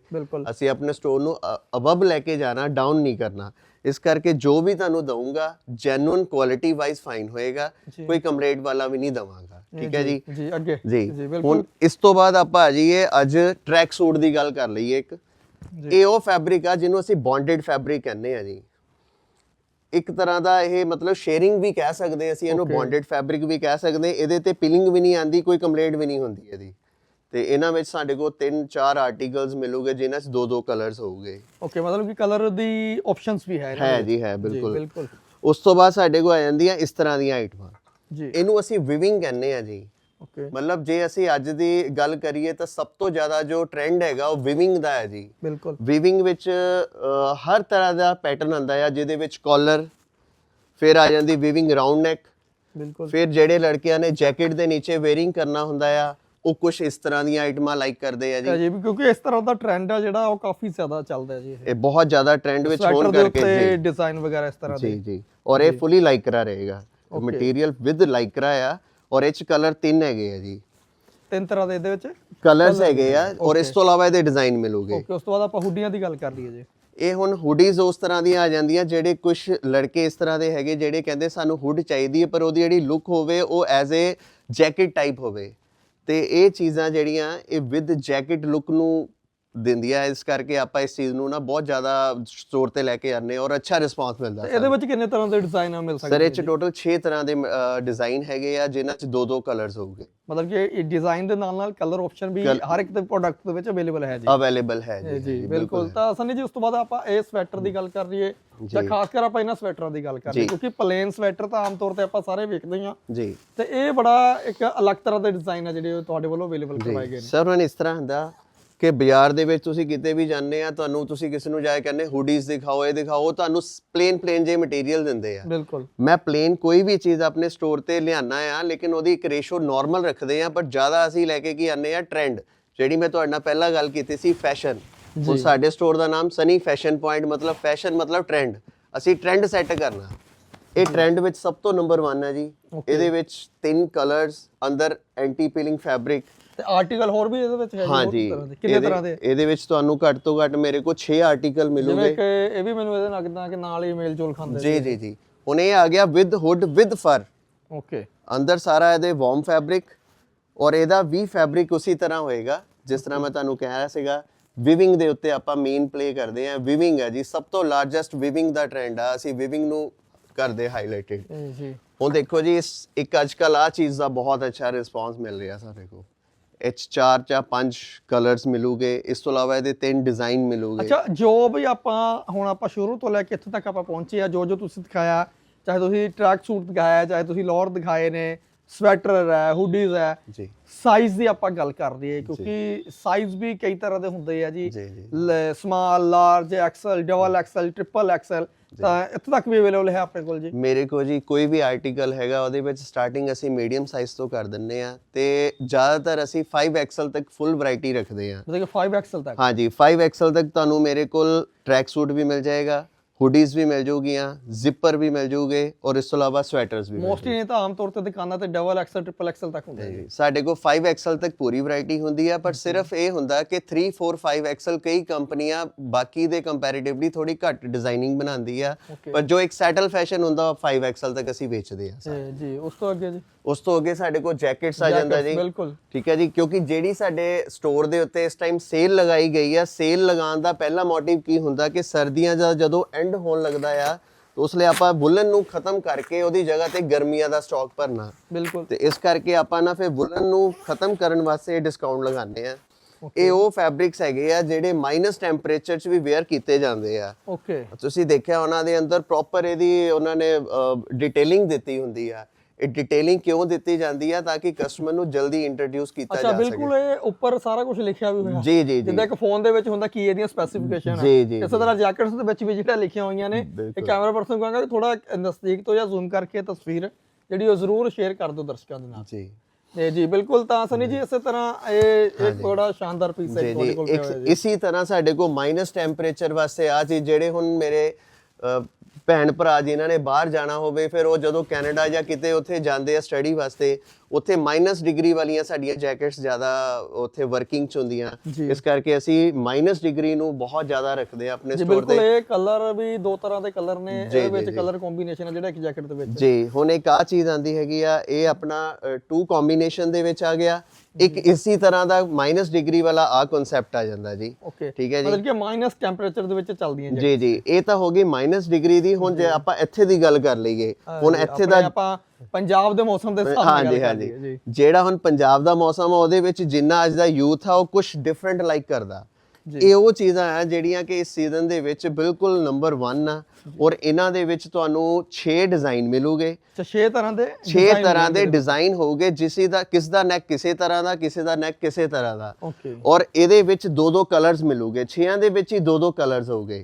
ਅਸੀਂ ਆਪਣੇ ਸਟੋਰ ਨੂੰ ਅਬਵ ਲੈ ਕੇ ਜਾਣਾ ਡਾਊਨ ਨਹੀਂ ਕਰਨਾ। ਇਸ ਕਰਕੇ ਜੋ ਵੀ ਤੁਹਾਨੂੰ ਦਊਂਗਾ ਜੈਨੂਇਨ ਕੁਆਲਿਟੀ ਵਾਈਜ਼ ਫਾਈਨ ਹੋਏਗਾ। ਕੋਈ ਕਮਰੇਟ ਵਾਲਾ ਵੀ ਨਹੀਂ ਦਵਾਂਗਾ। ਠੀਕ ਹੈ ਜੀ। ਜੀ? ਅੱਗੇ। ਜੀ। ਹੁਣ ਇਸ ਤੋਂ ਬਾਅਦ ਆਪਾਂ ਆ ਜਾਈਏ ਅੱਜ ਟਰੈਕ ਸੂਟ ਦੀ ਗੱਲ ਕਰ ਲਈਏ ਇੱਕ। ਇਹ ਉਹ ਫੈਬਰਿਕ ਆ ਜਿਹਨੂੰ ਅਸੀਂ ਬੌਂਡਡ ਫੈਬਰਿਕ ਕਹਿੰਦੇ ਆ ਜੀ। ਇੱਕ ਤਰ੍ਹਾਂ ਦਾ ਇਹ ਮਤਲਬ ਸ਼ੇਅਰਿੰਗ ਵੀ ਕਹਿ ਸਕਦੇ ਅਸੀਂ ਇਹਨੂੰ. ਬੌਂਡਡ ਫੈਬਰਿਕ ਵੀ ਕਹਿ ਸਕਦੇ ਇਹਦੇ ਤੇ ਪਿਲਿੰਗ ਵੀ ਨਹੀਂ ਆਂਦੀ ਕੋਈ ਕੰਪਲੇਂਟ ਵੀ ਨਹੀਂ ਹੁੰਦੀ ਇਹਦੀ। ਤੇ ਇਹਨਾਂ ਵਿੱਚ ਸਾਡੇ ਕੋਲ ਤਿੰਨ ਚਾਰ ਆਰਟੀਕਲਸ ਮਿਲੂਗੇ ਜਿਨ੍ਹਾਂ 'ਚ ਦੋ ਦੋ ਕਲਰਸ ਹੋਊਗੇ। ਓਕੇ ਮਤਲਬ ਕਿ ਕਲਰ ਦੀ ਆਪਸ਼ਨਸ ਵੀ ਹੈ ਹੈ ਜੀ ਹੈ। ਬਿਲਕੁਲ। ਬਿਲਕੁਲ। ਉਸ ਤੋਂ ਬਾਅਦ ਸਾਡੇ ਕੋਲ ਆ ਜਾਂਦੀਆਂ ਇਸ ਤਰ੍ਹਾਂ ਦੀਆਂ ਆਈਟਮਾਂ ਜੀ। ਇਹਨੂੰ ਅਸੀਂ ਵਿਵਿੰਗ ਕਹਿੰਦੇ ਆ ਜੀ। ਮਤਲਬ ਜੇ ਅਸੀਂ ਅੱਜ ਦੀ ਗੱਲ ਕਰੀਏ ਤਾਂ ਸਭ ਤੋਂ ਜ਼ਿਆਦਾ ਜੋ ਟ੍ਰੈਂਡ ਹੈਗਾ ਉਹ ਵਿਵਿੰਗ ਦਾ ਹੈ ਜੀ। ਬਿਲਕੁਲ। ਵੀਵਿੰਗ ਵਿੱਚ ਹਰ ਤਰ੍ਹਾਂ ਦਾ ਪੈਟਰਨ ਆਉਂਦਾ ਆ ਜਿਹਦੇ ਵਿੱਚ ਕਾਲਰ ਫਿਰ ਆ ਜਾਂਦੀ ਵੀਵਿੰਗ ਰਾਉਂਡ ਨੈਕ ਬਿਲਕੁਲ। ਫਿਰ ਜਿਹੜੇ ਲੜਕਿਆਂ ਨੇ ਜੈਕਟ ਦੇ ਨੀਚੇ ਵੇਅਰਿੰਗ ਕਰਨਾ ਹੁੰਦਾ ਆ ਉਹ ਕੁਝ ਇਸ ਤਰ੍ਹਾਂ ਦੀਆਂ ਆਈਟਮਾਂ ਲਾਈਕ ਕਰਦੇ ਆ ਜੀ। ਜੀ ਕਿਉਂਕਿ ਇਸ ਤਰ੍ਹਾਂ ਦਾ ਟ੍ਰੈਂਡ ਆ ਜਿਹੜਾ ਉਹ ਕਾਫੀ ਜ਼ਿਆਦਾ ਚੱਲਦਾ ਹੈ ਜੀ ਇਹ। ਇਹ ਬਹੁਤ ਜ਼ਿਆਦਾ ਟ੍ਰੈਂਡ ਵਿੱਚ ਹੋਣ ਕਰਕੇ ਜੀ। ਡਿਜ਼ਾਈਨ ਵਗੈਰਾ ਇਸ ਤਰ੍ਹਾਂ ਦੇ। ਜੀ ਜੀ। ਔਰ ਇਹ ਫੁੱਲੀ ਲਾਈਕਰਾ ਰਹੇਗਾ। ਮਟੀਰੀਅਲ ਵਿਦ ਲਾਈਕਰਾ ਆ। ਔਰ ਇਹ ਚ ਕਲਰ ਤਿੰਨ ਹੈਗੇ ਆ ਜੀ। ਤਿੰਨ ਤਰ੍ਹਾਂ ਦੇ ਇਹਦੇ ਵਿੱਚ? ਕਲਰਸ ਹੈਗੇ ਆ ਔਰ ਇਸ ਤੋਂ ਇਲਾਵਾ ਇਹਦੇ ਡਿਜ਼ਾਈਨ ਮਿਲੂਗੇ। ਓਕੇ ਉਸ ਤੋਂ ਬਾਅਦ ਆਪਾਂ ਹੁੱਡੀਆਂ ਦੀ ਗੱਲ ਕਰ ਲਈਏ ਜੀ। ਇਹ ਹੁਣ ਹੁਡੀਜ਼ ਉਸ ਤਰ੍ਹਾਂ ਦੀਆਂ ਆ ਜਾਂਦੀਆਂ ਜਿਹੜੇ ਕੁਝ ਲੜਕੇ ਇਸ ਤਰ੍ਹਾਂ ਦੇ ਹੈਗੇ ਜਿਹੜੇ ਕਹਿੰਦੇ ਸਾਨੂੰ ਹੁੱਡ ਚਾਹੀਦੀ ਹੈ ਪਰ ਉਹਦੀ ਜਿਹੜੀ ਲੁੱਕ ਹੋਵੇ ਉਹ ਐਜ਼ ਅ ਜੈਕਟ ਟਾਈਪ ਹੋਵੇ। ਤੇ ਇਹ ਚੀਜ਼ਾਂ ਜਿਹੜੀਆਂ ਇਹ ਵਿਦ ਜੈਕਟ ਲੁੱਕ ਨੂੰ ਦਿੰਦੀਆਂ ਇਸ ਕਰਕੇ ਆਪਾਂ ਇਸ ਚੀਜ਼ ਨੂੰ ਨਾ ਬਹੁਤ ਜ਼ਿਆਦਾ ਸਟੋਰ ਤੇ ਲੈ ਕੇ ਆਨੇ ਔਰ ਅੱਛਾ ਰਿਸਪਾਂਸ ਮਿਲਦਾ ਤੇ ਇਹਦੇ ਵਿੱਚ ਕਿੰਨੇ ਤਰ੍ਹਾਂ ਦੇ ਡਿਜ਼ਾਈਨ ਆ ਮਿਲ ਸਰ ਸਕਦੇ ਇਹ ਚ ਟੋਟਲ 6 ਤਰ੍ਹਾਂ ਦੇ ਡਿਜ਼ਾਈਨ ਹੈਗੇ ਆ ਜਿਨ੍ਹਾਂ ਚ ਦੋ ਦੋ ਕਲਰਸ ਹੋਊਗੇ। ਮਤਲਬ ਕਿ ਇਹ ਡਿਜ਼ਾਈਨ ਦੇ ਨਾਲ ਨਾਲ ਕਲਰ ਆਪਸ਼ਨ ਵੀ ਹਰ ਇੱਕ ਦੇ ਪ੍ਰੋਡਕਟ ਦੇ ਵਿੱਚ ਅਵੇਲੇਬਲ ਹੈ ਜੀ। ਅਵੇਲੇਬਲ ਹੈ ਜੀ ਜੀ ਬਿਲਕੁਲ। ਤਾਂ ਸਨੀ ਜੀ ਉਸ ਤੋਂ ਬਾਅਦ ਆਪਾਂ ਇਹ ਸਵੈਟਰ ਦੀ ਗੱਲ ਕਰ ਲਈਏ। ਜਾਂ। ਖਾਸ ਕਰ ਆਪਾਂ ਇਹਨਾਂ ਸਵੈਟਰਾਂ ਦੀ ਗੱਲ ਕਰ ਲਈਏ ਕਿਉਂਕਿ ਪਲੇਨ ਸਵੈਟਰ ਤਾਂ ਆਮ ਤੌਰ ਤੇ ਆਪਾਂ ਸਾਰੇ ਵੇਖਦੇ ਹਾਂ ਜੀ। ਤੇ ਇਹ ਬੜਾ ਇੱਕ ਅਲੱਗ ਤਰ੍ਹਾਂ ਦੇ ਡਿਜ਼ਾਈਨ ਆ ਜਿਹੜੇ ਤੁਹਾਡੇ ਵੱਲੋਂ ਅਵੇਲੇਬਲ ਕਰਵਾਏ ਗਏ ਨੇ। ਸਰ ਹੁਣ ਇਸ ਤਰ੍ਹਾਂ ਹੁੰਦਾ ਕਿ ਬਾਜ਼ਾਰ ਦੇ ਵਿੱਚ ਤੁਸੀਂ ਕਿਤੇ ਵੀ ਜਾਂਦੇ ਆ ਤੁਹਾਨੂੰ ਤੁਸੀਂ ਕਿਸੇ ਨੂੰ ਜਾ ਕੇ ਕਹਿੰਦੇ ਹੁਡੀਜ਼ ਦਿਖਾਓ ਇਹ ਦਿਖਾਓ ਉਹ ਤੁਹਾਨੂੰ ਪਲੇਨ ਪਲੇਨ ਜੇ ਮਟੀਰੀਅਲ ਦਿੰਦੇ ਆ। ਬਿਲਕੁਲ। ਮੈਂ ਪਲੇਨ ਕੋਈ ਵੀ ਚੀਜ਼ ਆਪਣੇ ਸਟੋਰ ਤੇ ਲਿਆਣਾ ਆ ਲੇਕਿਨ ਉਹਦੀ ਇੱਕ ਰੇਸ਼ੋ ਨਾਰਮਲ ਰੱਖਦੇ ਆ ਪਰ ਜ਼ਿਆਦਾ ਅਸੀਂ ਲੈ ਕੇ ਕੀ ਆਨੇ ਆ ਟ੍ਰੈਂਡ ਜਿਹੜੀ ਮੈਂ ਤੁਹਾਡੇ ਨਾਲ ਪਹਿਲਾਂ ਗੱਲ ਕੀਤੀ ਸੀ ਫੈਸ਼ਨ ਹੁਣ ਸਾਡੇ ਸਟੋਰ ਦਾ ਨਾਮ ਸਨੀ ਫੈਸ਼ਨ ਪੁਆਇੰਟ ਮਤਲਬ ਫੈਸ਼ਨ ਮਤਲਬ ਟ੍ਰੈਂਡ ਅਸੀਂ ਟ੍ਰੈਂਡ ਸੈੱਟ ਕਰਨਾ। ਇਹ ਟ੍ਰੈਂਡ ਵਿੱਚ ਸਭ ਤੋਂ ਨੰਬਰ 1 ਹੈ ਜੀ। ਇਹਦੇ ਵਿੱਚ ਤਿੰਨ ਕਲਰਸ ਅੰਦਰ ਐਂਟੀ ਪੀਲਿੰਗ ਫੈਬਰਿਕ ਤੇ ਆਰਟੀਕਲ ਹੋਰ ਵੀ ਇਹਦੇ ਵਿੱਚ ਹੈ ਹਾਂਜੀ ਕਿੰਨੇ ਤਰ੍ਹਾਂ ਦੇ? ਇਹਦੇ ਵਿੱਚ ਤੁਹਾਨੂੰ ਘੱਟ ਤੋਂ ਘੱਟ ਮੇਰੇ ਕੋਲ 6 ਆਰਟੀਕਲ ਜਿਵੇਂ ਮਿਲੂਗੇ। ਕਿ ਇਹ ਵੀ ਮੈਨੂੰ ਇਹਦੇ ਲੱਗਦਾ ਕਿ ਨਾਲ ਹੀ ਮੇਲ ਜੋਲ ਖਾਂਦੇ ਜੀ ਜੀ ਜੀ। ਹੁਣ ਇਹ ਆ ਗਿਆ with hood with fur okay ਅੰਦਰ ਸਾਰਾ ਇਹਦੇ ਵਾਰਮ ਫੈਬਰਿਕ ਔਰ ਇਹਦਾ ਵੀ ਫੈਬਰਿਕ ਉਸੇ ਤਰ੍ਹਾਂ ਹੋਏਗਾ ਜਿਸ ਤਰ੍ਹਾਂ ਮੈਂ ਤੁਹਾਨੂੰ ਕਹਿ ਰਿਹਾ ਸੀਗਾ। ਵਿਵਿੰਗ ਦੇ ਉੱਤੇ ਆਪਾਂ ਮੇਨ ਪਲੇ ਕਰਦੇ ਆ ਵਿਵਿੰਗ ਹੈ ਜੀ ਸਭ ਤੋਂ ਲਾਰਜੈਸਟ ਵਿਵਿੰਗ ਦਾ ਟ੍ਰੈਂਡ ਆ। ਅਸੀਂ ਵਿਵਿੰਗ ਨੂੰ ਕਰਦੇ ਹਾਈਲਾਈਟਡ ਜੀ। ਹੁਣ ਦੇਖੋ ਜੀ ਇਸ ਇੱਕ ਅੱਜ ਕੱਲ ਆ ਚੀਜ਼ ਦਾ ਬਹੁਤ ਅੱਛਾ ਰਿਸਪਾਂਸ ਮਿਲ ਰਿਹਾ ਸਾਡੇ ਕੋਲ। ਇਹ ਚਾਰ ਜਾਂ ਪੰਜ ਕਲਰਸ ਮਿਲੂਗੇ, ਇਸ ਤੋਂ ਇਲਾਵਾ ਇਹਦੇ ਤਿੰਨ ਡਿਜ਼ਾਈਨ ਮਿਲੂਗੇ। ਅੱਛਾ, ਜੋ ਵੀ ਆਪਾਂ ਹੁਣ ਆਪਾਂ ਸ਼ੁਰੂ ਤੋਂ ਲੈ ਕੇ ਇੱਥੇ ਤੱਕ ਆਪਾਂ ਪਹੁੰਚੇ ਆ, ਜੋ ਜੋ ਤੁਸੀਂ ਦਿਖਾਇਆ, ਚਾਹੇ ਤੁਸੀਂ ਟਰੈਕ ਸੂਟ ਦਿਖਾਇਆ, ਚਾਹੇ ਤੁਸੀਂ ਲੋਅਰ ਦਿਖਾਏ ਨੇ ਸਵੈਟਰ ਹੈ ਹੁਡੀਜ਼ ਹੈ। ਜੀ। ਸਾਈਜ਼ ਦੀ ਆਪਾਂ ਗੱਲ ਕਰਦੇ ਹਾਂ ਕਿਉਂਕਿ ਸਾਈਜ਼ ਵੀ ਕਈ ਤਰ੍ਹਾਂ ਦੇ ਹੁੰਦੇ ਆ ਜੀ। ਜੀ ਜੀ। Small large XL double XL triple XL ਤਾਂ ਇੱਥੇ ਤੱਕ ਵੀ ਅਵੇਲੇਬਲ ਹੈ ਆਪਣੇ ਕੋਲ ਜੀ? ਮੇਰੇ ਕੋਲ ਜੀ ਕੋਈ ਵੀ ਆਰਟੀਕਲ ਹੈਗਾ ਉਹਦੇ ਵਿੱਚ ਸਟਾਰਟਿੰਗ ਅਸੀਂ ਮੀਡੀਅਮ ਸਾਈਜ਼ ਤੋਂ ਕਰ ਦਿੰਨੇ ਆ ਤੇ ਜ਼ਿਆਦਾਤਰ ਅਸੀਂ 5 ਐਕਸਲ ਤੱਕ ਫੁੱਲ ਵੈਰਾਈਟੀ ਰੱਖਦੇ ਆ ਮਤਲਬ ਕਿ 5 ਐਕਸਲ ਤੱਕ? ਹਾਂਜੀ 5 ਐਕਸਲ ਤੱਕ ਤੁਹਾਨੂੰ ਮੇਰੇ ਕੋਲ ਟਰੈਕ ਸੂਟ ਵੀ ਮਿਲ ਜਾਏਗਾ ਹੁਡੀਜ਼ ਵੀ ਮਿਲ ਜਾਊਗੀਆਂ ਜ਼ਿਪਰ ਵੀ ਮਿਲ ਜਾਊਗੇ ਔਰ ਇਸ ਤੋਂ ਇਲਾਵਾ ਸਵੈਟਰਸ ਵੀ ਮੋਸਟਲੀ ਇਹ ਤਾਂ ਆਮ ਤੌਰ ਤੇ ਦੁਕਾਨਾਂ ਤੇ ਡਬਲ ਐਕਸਲ ਟ੍ਰਿਪਲ ਐਕਸਲ ਤੱਕ ਹੁੰਦੇ ਜੀ ਸਾਡੇ ਕੋਲ 5 ਐਕਸਲ ਤੱਕ ਪੂਰੀ ਵੈਰਾਈਟੀ ਹੁੰਦੀ ਆ ਪਰ ਸਿਰਫ ਇਹ ਹੁੰਦਾ ਕਿ 3 4 5 ਐਕਸਲ ਕਈ ਕੰਪਨੀਆਂ ਬਾਕੀ ਦੇ ਕੰਪੈਰੀਟਿਵਲੀ ਥੋੜੀ ਘੱਟ ਡਿਜ਼ਾਈਨਿੰਗ ਬਣਾਉਂਦੀ ਆ. ਪਰ ਜੋ ਇੱਕ ਸੈਟਲ ਫੈਸ਼ਨ ਹੁੰਦਾ ਉਹ 5 ਐਕਸਲ ਤੱਕ ਅਸੀਂ ਵੇਚਦੇ ਆ ਜੀ ਉਸ ਤੋਂ ਅੱਗੇ ਜੀ? ਉਸ ਤੋਂ ਅੱਗੇ ਸਾਡੇ ਕੋਲ ਜੈਕਟਸ ਆ ਜਾਂਦਾ ਜੀ। ਬਿਲਕੁਲ। ਠੀਕ ਹੈ ਜੀ ਕਿਉਂਕਿ ਜਿਹੜੀ ਸਾਡੇ ਸਟੋਰ ਦੇ ਉੱਤੇ ਇਸ ਟਾਈਮ ਸੇਲ ਲਗਾਈ ਗਈ ਆ ਸੇਲ ਲਗਾਉਣ ਦਾ ਪਹਿਲਾ ਮੋਟਿਵ ਕੀ ਹੁੰਦਾ ਕਿ ਸਰਦੀਆਂ ਦਾ ਜਦੋਂ ਐਂਡ ਹੋਣ ਲੱਗਦਾ ਆ ਉਸ ਲਈ ਆਪਾਂ ਵੁਲਨ ਨੂੰ ਖਤਮ ਕਰਕੇ ਉਹਦੀ ਜਗ੍ਹਾ ਤੇ ਗਰਮੀਆਂ ਦਾ ਸਟਾਕ ਭਰਨਾ। ਬਿਲਕੁਲ। ਤੇ ਇਸ ਕਰਕੇ ਆਪਾਂ ਨਾ ਫਿਰ ਵੁਲਨ ਨੂੰ ਖਤਮ ਕਰਨ ਵਾਸਤੇ ਡਿਸਕਾਊਂਟ ਲਗਾਉਂਦੇ ਆ। ਇਹ ਉਹ ਫੈਬਰਿਕਸ ਹੈਗੇ ਆ ਜਿਹੜੇ ਮਾਈਨਸ ਟੈਂਪਰੇਚਰ 'ਚ ਵੀ ਵੇਅਰ ਕੀਤੇ ਜਾਂਦੇ ਆ। ਓਕੇ ਤੁਸੀਂ ਦੇਖਿਆ ਉਹਨਾਂ ਦੇ ਅੰਦਰ ਪ੍ਰੋਪਰ ਇਹਦੀ ਉਹਨਾਂ ਨੇ ਡਿਟੇਲਿੰਗ ਦਿੱਤੀ ਹੁੰਦੀ ਆ। ਇਹ ਡਿਟੇਲਿੰਗ ਕਿਉਂ ਦਿੱਤੀ ਜਾਂਦੀ ਆ ਤਾਂ ਕਿ ਕਸਟਮਰ ਨੂੰ ਜਲਦੀ ਇੰਟਰੋਡਿਊਸ ਕੀਤਾ ਅੱਛਾ ਜਾ ਸਕੇ। ਬਿਲਕੁਲ ਇਹ ਉੱਪਰ ਸਾਰਾ ਕੁਝ ਲਿਖਿਆ ਵੀ ਹੋਇਆ। ਜੀ ਜੀ ਜੀ। ਜਿੱਦਾਂ ਇੱਕ ਫੋਨ ਦੇ ਵਿੱਚ ਹੁੰਦਾ ਕੀ ਇਹਦੀਆਂ ਸਪੈਸੀਫਿਕੇਸ਼ਨ ਜੀ, ਜੀ, ਇਸੇ ਤਰ੍ਹਾਂ ਜੈਕਟਸ ਦੇ ਵਿੱਚ ਵੀ ਜਿਹੜਾ ਲਿਖੀਆਂ ਹੋਈਆਂ ਨੇ ਇਹ ਕੈਮਰਾ ਪਰਸਨ ਨੂੰ ਕਹਾਂਗਾ ਥੋੜਾ ਨਜ਼ਦੀਕ ਤੋਂ ਜਾਂ ਜ਼ੂਮ ਕਰਕੇ ਤਸਵੀਰ ਜਿਹੜੀ ਉਹ ਜ਼ਰੂਰ ਸ਼ੇਅਰ ਕਰ ਦਿਓ ਦਰਸ਼ਕਾਂ ਦੇ ਨਾਲ। ਜੀ। ਜੀ ਜੀ ਬਿਲਕੁਲ ਤਾਂ ਸਨੀ ਜੀ ਇਸੇ ਤਰ੍ਹਾਂ ਇਹ ਇੱਕ ਬੜਾ ਸ਼ਾਨਦਾਰ ਪੀਸ ਹੈ ਜੀ ਤੁਹਾਡੇ ਜੀ। ਕੋਲ ਪਿਆ ਇੱਕ ਹੋਇਆ ਜੀ। ਇਸੀ ਤਰ੍ਹਾਂ ਸਾਡੇ ਕੋਲ ਮਾਈਨਸ ਟੈਂਪਰੇਚਰ ਵਾਸਤੇ ਆ ਚੀਜ਼ ਜਿਹੜੇ ਹੁਣ ਮੇਰੇ ਭੈਣ ਭਰਾ ਜਿਨ੍ਹਾਂ ਨੇ ਬਾਹਰ ਜਾਣਾ ਹੋਵੇ, ਫਿਰ ਉਹ ਜਦੋਂ ਕੈਨੇਡਾ ਜਾਂ ਕਿਤੇ ਉੱਥੇ ਜਾਂਦੇ ਆ ਸਟੱਡੀ ਵਾਸਤੇ ਉੱਥੇ ਮਾਈਨਸ ਡਿਗਰੀ ਵਾਲੀਆਂ ਸਾਡੀਆਂ ਜੈਕਟਸ ਜ਼ਿਆਦਾ ਉੱਥੇ ਵਰਕਿੰਗ ਚ ਹੁੰਦੀਆਂ। ਇਸ ਕਰਕੇ ਅਸੀਂ ਮਾਈਨਸ ਡਿਗਰੀ ਨੂੰ ਬਹੁਤ ਜ਼ਿਆਦਾ ਰੱਖਦੇ ਆ ਆਪਣੇ ਸਟੋਰ ਬਿਲਕੁਲ ਤੇ। ਇਹ ਕਲਰ ਵੀ ਦੋ ਤਰ੍ਹਾਂ ਦੇ ਕਲਰ ਨੇ ਇਹਦੇ ਵਿੱਚ। ਕਲਰ ਕੰਬੀਨੇਸ਼ਨ ਹੈ ਜਿਹੜਾ ਇੱਕ ਜੈਕਟ ਦੇ ਵਿੱਚ। ਜੀ ਹੁਣ ਇੱਕ ਆ ਚੀਜ਼ ਆਂਦੀ ਹੈਗੀ ਆ ਇਹ ਆਪਣਾ 2 ਕੰਬੀਨੇਸ਼ਨ ਦੇ ਵਿੱਚ ਆ ਗਿਆ। ਇੱਕ ਇਸੇ ਤਰ੍ਹਾਂ ਦਾ ਮਾਈਨਸ ਡਿਗਰੀ ਵਾਲਾ ਆ ਕਨਸੈਪਟ ਆ ਜਾਂਦਾ ਜੀ। ਠੀਕ ਹੈ ਜੀ। ਮਤਲਬ ਕਿ ਮਾਈਨਸ ਟੈਂਪਰੇਚਰ ਦੇ ਵਿੱਚ ਚੱਲਦੀਆਂ ਜੀ ਜੀ ਇਹ ਤਾਂ ਹੋ ਗਈ ਮਾਈਨਸ ਡਿਗਰੀ ਦੀ। ਹੁਣ ਜੇ ਆਪਾਂ ਇੱਥੇ ਦੀ ਗੱਲ ਕਰ ਲਈਏ ਹੁਣ ਇੱਥੇ ਦਾ ਆਪਾਂ ਪੰਜਾਬ ਦੇ ਮੌਸਮ ਦੇ ਹਿਸਾਬ ਨਾਲ ਹਾਂਜੀ ਹਾਂਜੀ। ਜਿਹੜਾ ਹੁਣ ਪੰਜਾਬ ਦਾ ਮੌਸਮ ਆ ਉਹਦੇ ਵਿੱਚ ਜਿੰਨਾ ਅੱਜ ਦਾ ਯੂਥ ਆ ਉਹ ਕੁਝ ਡਿਫਰੈਂਟ ਲਾਈਕ ਕਰਦਾ। ਇਹ ਉਹ ਚੀਜ਼ਾਂ ਆ ਜਿਹੜੀਆਂ ਕਿ ਇਸ ਸੀਜ਼ਨ ਦੇ ਵਿੱਚ ਬਿਲਕੁਲ ਨੰਬਰ 1 ਆ ਔਰ ਇਹਨਾਂ ਦੇ ਵਿੱਚ ਤੁਹਾਨੂੰ 6 ਡਿਜ਼ਾਈਨ ਮਿਲੂਗੇ। ਅੱਛਾ 6 ਤਰ੍ਹਾਂ ਦੇ 6 ਤਰ੍ਹਾਂ ਦੇ ਡਿਜ਼ਾਈਨ ਹੋਊਗੇ ਜਿਸ ਦਾ ਕਿਸ ਦਾ ਨੈਕ ਕਿਸੇ ਤਰ੍ਹਾਂ ਦਾ ਕਿਸੇ ਦਾ ਨੈਕ ਕਿਸੇ ਤਰ੍ਹਾਂ ਦਾ। ਔਰ ਇਹਦੇ ਵਿੱਚ ਦੋ ਦੋ ਕਲਰਸ ਮਿਲੂਗੇ। 6ਾਂ ਦੇ ਵਿੱਚ ਹੀ ਦੋ ਦੋ ਕਲਰਸ ਓਕੇ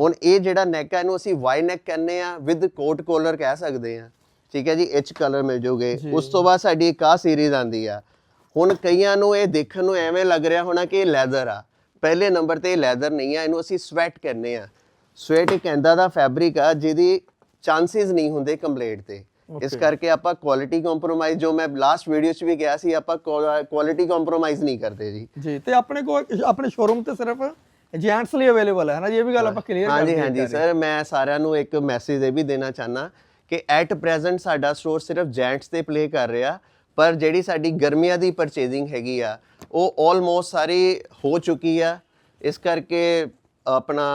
ਹੁਣ ਇਹ ਜਿਹੜਾ ਨੈਕ ਹੈ ਇਹਨੂੰ ਅਸੀਂ ਵਾਈ ਨੈਕ ਕਹਿੰਦੇ ਆ ਵਿਦ ਕੋਟ ਕੋਲਰ ਕਹਿ ਸਕਦੇ ਆ। ਠੀਕ ਹੈ ਜੀ ਐਚ ਕਲਰ ਮਿਲ ਜੂਗੇ। ਉਸ ਤੋਂ ਬਾਅਦ ਸਾਡੀ ਇੱਕ ਆ ਸੀਰੀਜ਼ ਆਂਦੀ ਆ। ਹੁਣ ਕਈਆਂ ਨੂੰ ਇਹ ਦੇਖਣ ਨੂੰ ਐਵੇਂ ਲੱਗ ਰਿਹਾ ਹੋਣਾ ਕਿ ਇਹ ਲੈਦਰ ਆ। ਪਹਿਲੇ ਨੰਬਰ ਤੇ ਇਹ ਲੈਦਰ ਨਹੀਂ ਆ ਇਹਨੂੰ ਅਸੀਂ ਸਵੈਟ ਕਹਿੰਦੇ ਆ। ਸਵੈਟ ਇੱਕ ਐਂਦਾ ਦਾ ਫੈਬਰਿਕ ਆ ਜਿਹਦੀ ਚਾਂਸਸ ਨਹੀਂ ਹੁੰਦੇ ਕੰਪਲੀਟ ਤੇ। ਇਸ ਕਰਕੇ ਆਪਾਂ ਕੁਆਲਿਟੀ ਕੰਪਰੋਮਾਈਜ਼ ਜੋ ਮੈਂ ਲਾਸਟ ਵੀਡੀਓ 'ਚ ਵੀ ਕਿਹਾ ਸੀ ਆਪਾਂ ਕੁਆਲਿਟੀ ਕੰਪਰੋਮਾਈਜ਼ ਨਹੀਂ ਕਰਦੇ ਜੀ। ਜੀ ਤੇ ਆਪਣੇ ਕੋ ਆਪਣੇ ਸ਼ੋਰੂਮ ਤੇ ਸਿਰਫ ਜੈਂਟਸ ਲਈ ਅਵੇਲੇਬਲ ਹੈ ਨਾ ਜੀ? ਇਹ ਵੀ ਗੱਲ ਆਪਾਂ ਕਲੀਅਰ ਹਾਂਜੀ ਹਾਂਜੀ ਸਰ। ਮੈਂ ਸਾਰਿਆਂ ਨੂੰ ਇੱਕ ਮੈਸੇਜ ਇਹ ਵੀ ਦੇਣਾ ਚਾਹਨਾ ਕਿ ਐਟ ਪ੍ਰੈਜ਼ੈਂਟ ਸਾਡਾ ਸਟੋਰ ਸਿਰਫ ਜੈਂਟਸ ਤੇ ਪਲੇ ਕਰ ਰਿਹਾ, ਪਰ ਜਿਹੜੀ ਸਾਡੀ ਗਰਮੀਆਂ ਦੀ ਪਰਚੇਜ਼ਿੰਗ ਹੈਗੀ ਆ, ਉਹ ਆਲਮੋਸਟ ਸਾਰੀ ਹੋ ਚੁੱਕੀ ਆ। ਇਸ ਕਰਕੇ ਆਪਣਾ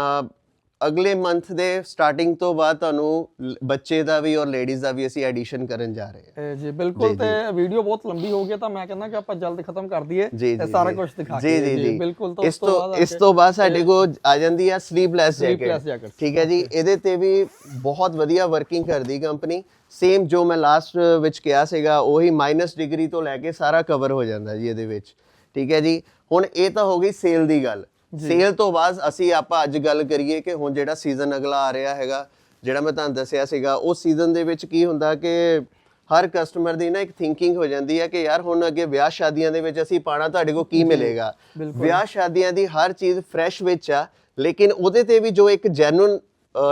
ਅਗਲੇ ਮੰਥ ਦੇ ਸਟਾਰਟਿੰਗ ਤੋਂ ਬਾਅਦ ਤੁਹਾਨੂੰ ਬੱਚੇ ਦਾ ਵੀ ਔਰ ਲੇਡੀਜ਼ ਦਾ ਵੀ ਅਸੀਂ ਐਡੀਸ਼ਨ ਕਰਨ ਜਾ ਰਹੇ ਹਾਂ। ਜੀ ਬਿਲਕੁਲ ਤੇ ਵੀਡੀਓ ਬਹੁਤ ਲੰਬੀ ਹੋ ਗਈ ਹੈ ਤਾਂ ਮੈਂ ਕਹਿੰਦਾ ਕਿ ਆਪਾਂ ਜਲਦ ਖਤਮ ਕਰ ਦਈਏ ਸਾਰਾ। ਕੁਝ ਦਿਖਾ ਕੇ ਜੀ ਜੀ ਬਿਲਕੁਲ ਤਾਂ ਇਸ ਤੋਂ ਇਸ ਤੋਂ ਬਾਅਦ ਸਾਡੇ ਕੋਲ ਆ ਜਾਂਦੀ ਸਲੀਪਲੈਸ Sleeveless ਜੈਕਟ ਠੀਕ ਹੈ ਜੀ? ਇਹਦੇ ਤੇ ਵੀ ਬਹੁਤ ਵਧੀਆ ਵਰਕਿੰਗ ਕਰਦੀ ਕੰਪਨੀ ਸੇਮ ਜੋ ਮੈਂ ਲਾਸਟ ਵਿੱਚ ਕਿਹਾ ਸੀਗਾ ਉਹੀ ਮਾਈਨਸ ਡਿਗਰੀ ਤੋਂ ਲੈ ਕੇ ਸਾਰਾ ਕਵਰ ਹੋ ਜਾਂਦਾ ਜੀ ਇਹਦੇ ਵਿੱਚ। ਠੀਕ ਹੈ ਜੀ? ਹੁਣ ਇਹ ਤਾਂ ਹੋ ਗਈ ਸੇਲ ਦੀ ਗੱਲ। ਸੇਲ ਤੋਂ ਬਾਅਦ ਅਸੀਂ ਆਪਾਂ ਅੱਜ ਗੱਲ ਕਰੀਏ ਕਿ ਹੁਣ ਜਿਹੜਾ ਸੀਜ਼ਨ ਅਗਲਾ ਆ ਰਿਹਾ ਹੈਗਾ ਜਿਹੜਾ ਮੈਂ ਤੁਹਾਨੂੰ ਦੱਸਿਆ ਸੀਗਾ ਉਹ ਸੀਜ਼ਨ ਦੇ ਵਿੱਚ ਕੀ ਹੁੰਦਾ ਕਿ ਹਰ ਕਸਟਮਰ ਦੀ ਨਾ ਇੱਕ ਥਿੰਕਿੰਗ ਹੋ ਜਾਂਦੀ ਹੈ ਕਿ ਯਾਰ ਹੁਣ ਅੱਗੇ ਵਿਆਹ ਸ਼ਾਦੀਆਂ ਦੇ ਵਿੱਚ ਅਸੀਂ ਪਾਣਾ ਤੁਹਾਡੇ ਕੋਲ ਕੀ ਮਿਲੇਗਾ? ਵਿਆਹ ਸ਼ਾਦੀਆਂ ਦੀ ਹਰ ਚੀਜ਼ ਫਰੈਸ਼ ਵਿੱਚ ਆ ਲੇਕਿਨ ਉਹਦੇ ਤੇ ਵੀ ਜੋ ਇੱਕ ਜੈਨੂਨ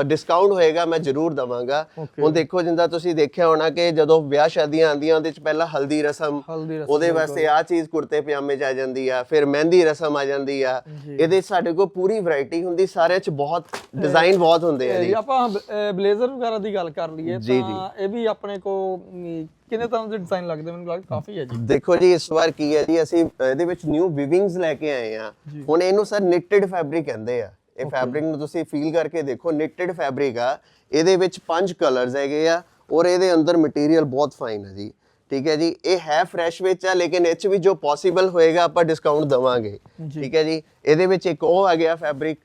ਡਿਸਕਾਊਂਟ ਹੋਏਗਾ ਮੈਂ ਜ਼ਰੂਰ ਦਵਾਂਗਾ. ਹੁਣ ਦੇਖੋ ਜਿੰਦਾ ਤੁਸੀਂ ਦੇਖਿਆ ਹੋਣਾ ਕਿ ਜਦੋਂ ਵਿਆਹ ਸ਼ਾਦੀਆਂ ਆਉਂਦੀਆਂ ਉਹਦੇ ਚ ਪਹਿਲਾਂ ਹਲਦੀ ਰਸਮ ਉਹਦੇ ਵਾਸਤੇ ਆ ਚੀਜ਼ ਕੁੜਤੇ ਪਜਾਮੇ ਚ ਆ ਜਾਂਦੀ ਆ ਫਿਰ ਮਹਿੰਦੀ ਰਸਮ ਆ ਜਾਂਦੀ ਆ। ਇਹਦੇ ਸਾਡੇ ਕੋਲ ਪੂਰੀ ਵੈਰਾਈਟੀ ਹੁੰਦੀ ਸਾਰੇ ਚ ਬਹੁਤ ਡਿਜ਼ਾਈਨ ਬਹੁਤ ਹੁੰਦੇ ਆ ਜੀ ਆਪਾਂ ਬਲੇਜ਼ਰ ਵਗੈਰਾ ਦੀ ਗੱਲ ਕਰ ਲਈਏ ਤਾਂ ਇਹ ਵੀ ਆਪਣੇ ਕੋ ਮ, ਕਿੰਨੇ ਤਰ੍ਹਾਂ ਦੇ ਡਿਜ਼ਾਈਨ ਲੱਗਦੇ? ਮੈਨੂੰ ਲੱਗਦਾ ਕਾਫੀ ਹੈ ਜੀ। ਦੇਖੋ ਜੀ ਇਸ ਵਾਰ ਕੀ ਹੈ ਜੀ ਅਸੀਂ ਇਹਦੇ ਵਿੱਚ ਨਿਊ ਵਿਵਿੰਗਸ ਲੈ ਕੇ ਆਏ ਆ। ਹੁਣ ਇਹਨੂੰ ਸਰ ਨਿਟਡ ਫੈਬਰਿਕ ਕਹਿੰਦੇ ਆ। ਇਹ ਫੈਬਰਿਕ ਨੂੰ ਤੁਸੀਂ ਫੀਲ ਕਰਕੇ ਦੇਖੋ ਨਿਟਡ ਫੈਬਰਿਕ ਆ ਇਹਦੇ ਵਿੱਚ ਪੰਜ ਕਲਰਸ ਹੈਗੇ ਆ ਔਰ ਇਹਦੇ ਅੰਦਰ ਮਟੀਰੀਅਲ ਬਹੁਤ ਫਾਈਨ ਹੈ ਜੀ। ਠੀਕ ਹੈ ਜੀ ਇਹ ਹੈ ਫਰੈਸ਼ ਵਿੱਚ ਆ ਲੇਕਿਨ ਇਹ ਚ ਵੀ ਜੋ ਪੋਸੀਬਲ ਹੋਏਗਾ ਆਪਾਂ ਡਿਸਕਾਊਂਟ ਦਵਾਂਗੇ। ਠੀਕ ਹੈ ਜੀ ਇਹਦੇ ਵਿੱਚ ਇੱਕ ਉਹ ਆ ਗਿਆ ਫੈਬਰਿਕ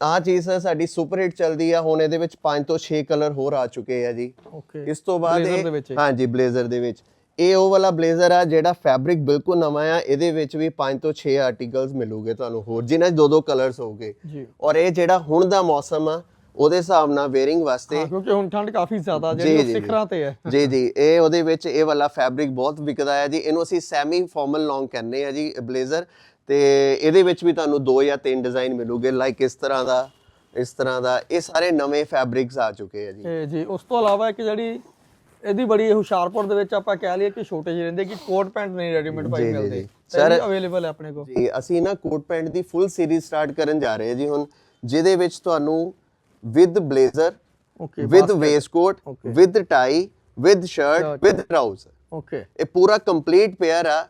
ਆਹ ਚੀਜ਼ ਹੈ ਸਾਡੀ ਸੁਪਰ ਹਿੱਟ ਚੱਲਦੀ ਆ ਹੁਣ ਇਹਦੇ ਵਿੱਚ 5 ਤੋਂ 6 ਕਲਰ ਹੋਰ ਆ ਚੁੱਕੇ ਆ ਜੀ। ਓਕੇ ਇਸ ਤੋਂ ਬਾਅਦ। ਹਾਂਜੀ ਬਲੇਜ਼ਰ ਦੇ ਵਿੱਚ। ਇਹ ਉਹ ਵਾਲਾ ਬਲੇਜ਼ਰ ਆ ਜਿਹੜਾ ਫੈਬਰਿਕ ਬਿਲਕੁਲ ਨਵਾਂ ਆ ਇਹਦੇ ਵਿੱਚ ਵੀ 5 ਤੋਂ 6 ਆਰਟੀਕਲਸ ਮਿਲੂਗੇ ਤੁਹਾਨੂੰ ਹੋਰ ਜਿਨ੍ਹਾਂ 'ਚ ਦੋ ਦੋ ਕਲਰਸ ਹੋਗੇ ਔਰ ਇਹ ਜਿਹੜਾ ਹੁਣ ਦਾ ਮੌਸਮ ਆ ਉਹਦੇ ਹਿਸਾਬ ਨਾਲ ਵੇਅਰਿੰਗ ਵਾਸਤੇ ਕਿਉਂਕਿ ਹੁਣ ਠੰਡ ਕਾਫੀ ਜ਼ਿਆਦਾ ਜਿਹੜੀ। ਸਿਖਰਾਂ ਤੇ ਹੈ ਜੀ ਜੀ। ਇਹ ਉਹਦੇ ਵਿੱਚ ਇਹ ਵਾਲਾ ਫੈਬਰਿਕ ਬਹੁਤ ਵਿਕਦਾ ਹੈ ਜੀ। ਇਹਨੂੰ ਅਸੀਂ ਸੈਮੀ ਫਾਰਮਲ ਲੌਂਗ ਕਹਿੰਦੇ ਆ ਜੀ ਬਲੇਜ਼ਰ। ਤੇ ਇਹਦੇ ਵਿੱਚ ਵੀ ਤੁਹਾਨੂੰ ਦੋ ਜਾਂ ਤਿੰਨ ਡਿਜ਼ਾਈਨ ਮਿਲੂਗੇ ਲਾਈਕ ਇਸ ਤਰ੍ਹਾਂ ਦਾ ਇਸ ਤਰ੍ਹਾਂ ਦਾ। ਇਹ ਸਾਰੇ ਨਵੇਂ ਫੈਬਰਿਕਸ ਆ ਚੁੱਕੇ ਆ ਜੀ। ਜੀ ਉਸ ਤੋਂ ਇਲਾਵਾ ਇੱਕ ਜਿਹੜੀ ਇਹਦੀ ਬੜੀ ਹੁਸ਼ਿਆਰਪੁਰ ਦੇ ਵਿੱਚ ਆਪਾਂ ਕਹਿ ਲਈਏ ਕਿ ਛੋਟੇ ਜਿਹੇ ਰਹਿੰਦੇ ਕਿ ਕੋਟ ਪੈਂਟ ਨਹੀਂ ਰੈਡੀਮੇਡ ਪਾਈ ਮਿਲਦੇ। ਸਰ ਅਵੇਲੇਬਲ ਹੈ ਆਪਣੇ ਕੋਲ ਜੀ ਅਸੀਂ ਨਾ ਕੋਟ ਪੈਂਟ ਦੀ ਫੁੱਲ ਸੀਰੀਜ਼ ਸਟਾਰਟ ਕਰਨ ਜਾ ਰਹੇ ਹਾਂ ਜੀ ਹੁਣ ਜਿਹਦੇ ਵਿੱਚ ਤੁਹਾਨੂੰ with blazer okay with waistcoat. With tie with shirt. With trouser okay ਇਹ ਪੂਰਾ ਕੰਪਲੀਟ ਪੇਅਰ ਆ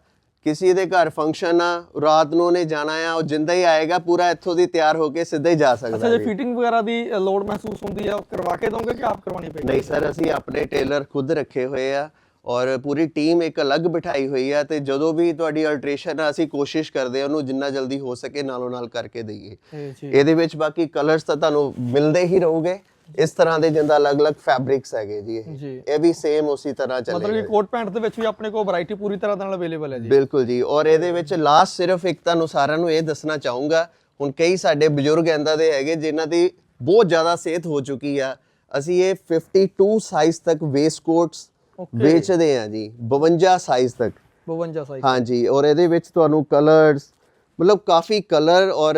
ਕਿਸੇ ਦੇ ਘਰ ਫੰਕਸ਼ਨ ਆ ਰਾਤ ਨੂੰ ਨੇ ਜਾਣਾ ਆ ਉਹ ਜਿੰਦਾ ਹੀ ਆਏਗਾ ਪੂਰਾ ਇੱਥੋਂ ਦੀ ਤਿਆਰ ਹੋ ਕੇ ਸਿੱਧਾ ਹੀ ਜਾ ਅੱਛਾ ਸਕਦਾ ਜੇ ਜੀ। ਫਿਟਿੰਗ ਵਗੈਰਾ ਦੀ ਲੋੜ ਮਹਿਸੂਸ ਹੁੰਦੀ ਉਹ ਕਰਵਾ ਕੇ ਦੋਗੇ ਕਿ ਆਪ ਕਰਵਾਉਣੀ ਪਏਗੀ ਨਹੀਂ ਸਰ ਅਸੀਂ ਆਪਣੇ ਟੇਲਰ ਖੁਦ ਰੱਖੇ ਹੋਏ ਆ ਔਰ ਪੂਰੀ ਟੀਮ ਇੱਕ ਅਲੱਗ ਬਿਠਾਈ ਹੋਈ ਆ ਤੇ ਜਦੋਂ ਵੀ ਤੁਹਾਡੀ ਅਲਟਰੇਸ਼ਨ ਆ ਅਸੀਂ ਕੋਸ਼ਿਸ਼ ਕਰਦੇ ਆ ਉਹਨੂੰ ਜਿੰਨਾ ਜਲਦੀ ਹੋ ਸਕੇ ਨਾਲੋਂ ਨਾਲ ਕਰਕੇ ਦਈਏ। ਇਹਦੇ ਵਿੱਚ ਬਾਕੀ ਕਲਰਸ ਤਾਂ ਤੁਹਾਨੂੰ ਮਿਲਦੇ ਹੀ ਰਹੋਗੇ। ਇਸ ਤਰ੍ਹਾਂ ਦੇ ਜਿੰਦਾ ਅਲੱਗ-ਅਲੱਗ ਫੈਬਰਿਕਸ ਹੈਗੇ ਜੀ ਇਹ। ਜੀ। ਇਹ ਵੀ ਸੇਮ ਉਸੇ ਤਰ੍ਹਾਂ ਮਤਲਬ ਚੱਲੇਗਾ ਕਿ ਕੋਟ ਪੈਂਟ ਦੇ ਵਿੱਚ ਵੀ ਆਪਣੇ ਕੋਲ ਵੈਰਾਈਟੀ ਪੂਰੀ ਤਰ੍ਹਾਂ ਦੇ ਨਾਲ ਅਵੇਲੇਬਲ ਹੈ ਜੀ। ਬਿਲਕੁਲ ਜੀ ਔਰ ਇਹਦੇ ਵਿੱਚ ਲਾਸਟ ਸਿਰਫ ਇੱਕ ਤੁਹਾਨੂੰ ਸਾਰਿਆਂ ਨੂੰ ਇਹ ਦੱਸਣਾ ਚਾਹੂੰਗਾ ਹੁਣ ਕਈ ਸਾਡੇ ਬਜ਼ੁਰਗ ਐਂਦਾ ਦੇ ਹੈਗੇ ਜਿਨ੍ਹਾਂ ਦੀ ਬਹੁਤ ਜ਼ਿਆਦਾ ਸਿਹਤ ਹੋ ਚੁੱਕੀ ਆ ਅਸੀਂ ਇਹ 52 ਸਾਈਜ਼ ਤੱਕ ਵੇਸਟ ਕੋਟਸ Okay. ਵੇਚਦੇ ਆ ਜੀ 52 ਸਾਈਜ਼ ਤੱਕ। 52 ਸਾਈਜ਼ ਹਾਂਜੀ ਔਰ ਇਹਦੇ ਵਿੱਚ ਤੁਹਾਨੂੰ ਕਲਰਸ ਮਤਲਬ ਕਾਫੀ ਕਲਰ ਔਰ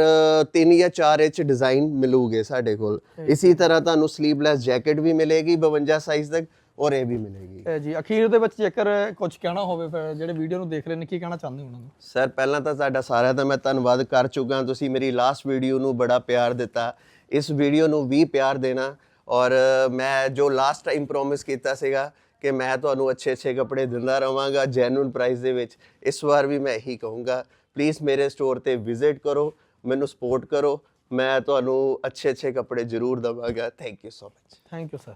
ਤਿੰਨ ਜਾਂ ਚਾਰ ਇੰਚ ਡਿਜ਼ਾਈਨ ਮਿਲੂਗੇ ਸਾਡੇ ਕੋਲ। ਇਸੇ ਤਰ੍ਹਾਂ ਤੁਹਾਨੂੰ ਸਲੀਵਲੈਸ ਜੈਕਟ ਵੀ ਮਿਲੇਗੀ 52 ਸਾਈਜ਼ ਤੱਕ ਔਰ ਇਹ ਵੀ ਮਿਲੇਗੀ। ਜੀ ਅਖੀਰ ਦੇ ਵਿੱਚ ਜੇਕਰ ਕੁਝ ਕਹਿਣਾ ਹੋਵੇ ਫਿਰ ਜਿਹੜੇ ਵੀਡੀਓ ਨੂੰ ਦੇਖ ਰਹੇ ਨੇ ਕੀ ਕਹਿਣਾ ਚਾਹੁੰਦੇ ਉਹਨਾਂ ਨੂੰ? ਸਰ ਪਹਿਲਾਂ ਤਾਂ ਤੁਹਾਡਾ ਸਾਰਿਆਂ ਦਾ ਮੈਂ ਧੰਨਵਾਦ ਕਰ ਚੁੱਕਾ ਤੁਸੀਂ ਮੇਰੀ ਲਾਸਟ ਵੀਡੀਓ ਨੂੰ ਬੜਾ ਪਿਆਰ ਦਿੱਤਾ। ਇਸ ਵੀਡੀਓ ਨੂੰ ਵੀ ਪਿਆਰ ਦੇਣਾ। ਔਰ ਮੈਂ ਜੋ ਲਾਸਟ ਟਾਈਮ ਪ੍ਰੋਮਿਸ ਕੀਤਾ ਸੀਗਾ ਕਿ ਮੈਂ ਤੁਹਾਨੂੰ ਅੱਛੇ ਅੱਛੇ ਕੱਪੜੇ ਦਿੰਦਾ ਰਵਾਂਗਾ ਜੈਨੂਨ ਪ੍ਰਾਈਸ ਦੇ ਵਿੱਚ ਇਸ ਵਾਰ ਵੀ ਮੈਂ ਇਹੀ ਕਹੂੰਗਾ। ਪਲੀਜ਼ ਮੇਰੇ ਸਟੋਰ ਤੇ ਵਿਜ਼ਿਟ ਕਰੋ, ਮੈਨੂੰ ਸਪੋਰਟ ਕਰੋ। ਮੈਂ ਤੁਹਾਨੂੰ ਅੱਛੇ ਅੱਛੇ ਕੱਪੜੇ ਜ਼ਰੂਰ ਦਵਾਂਗਾ। Thank you so much thank you sir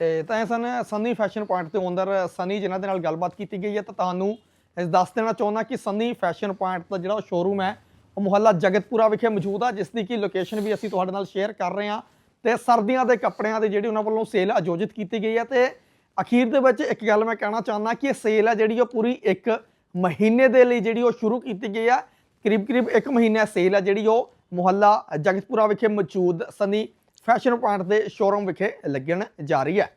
ਤੇ ਤਾਂ ਇਹ ਸਨ ਸਨੀ ਫੈਸ਼ਨ ਪੁਆਇੰਟ ਤੇ ਓਨਰ ਸਨੀ ਜਿਨ੍ਹਾਂ ਦੇ ਨਾਲ ਗੱਲਬਾਤ ਕੀਤੀ ਗਈ ਹੈ, ਤਾਂ ਤੁਹਾਨੂੰ ਇਸ ਦੱਸ ਦੇਣਾ ਚਾਹੁੰਦਾ ਕਿ ਸਨੀ ਫੈਸ਼ਨ ਪੁਆਇੰਟ ਦਾ ਜਿਹੜਾ ਸ਼ੋਰੂਮ ਹੈ, ਉਹ ਮੁਹੱਲਾ ਜਗਤਪੁਰਾ ਵਿਖੇ ਮੌਜੂਦ ਆ, ਜਿਸ ਦੀ ਕਿ ਲੋਕੇਸ਼ਨ ਵੀ ਅਸੀਂ ਤੁਹਾਡੇ ਨਾਲ ਸ਼ੇਅਰ ਕਰ ਰਹੇ ਹਾਂ। ਤੇ ਸਰਦੀਆਂ ਦੇ ਕੱਪੜਿਆਂ ਦੀ ਜਿਹੜੀ ਉਹਨਾਂ ਵੱਲੋਂ ਸੇਲ ਆਯੋਜਿਤ ਕੀਤੀ ਗਈ ਹੈ, ਤੇ ਅਖੀਰ ਦੇ ਵਿੱਚ ਇੱਕ ਗੱਲ ਮੈਂ ਕਹਿਣਾ ਚਾਹੁੰਦਾ ਕਿ ਇਹ ਸੇਲ ਹੈ ਜਿਹੜੀ ਉਹ ਪੂਰੀ ਇੱਕ ਮਹੀਨੇ ਦੇ ਲਈ ਜਿਹੜੀ ਉਹ ਸ਼ੁਰੂ ਕੀਤੀ ਗਈ ਹੈ ਕਰੀਬ ਕਰੀਬ ਇੱਕ ਮਹੀਨਾ ਸੇਲ ਹੈ ਜਿਹੜੀ ਉਹ ਮੁਹੱਲਾ ਜਗਤਪੁਰਾ ਵਿਖੇ ਮੌਜੂਦ ਸਨੀ ਫੈਸ਼ਨ ਪੁਆਇੰਟ ਦੇ ਸ਼ੋਰੂਮ ਵਿਖੇ ਲੱਗਣ ਜਾ ਰਹੀ ਹੈ।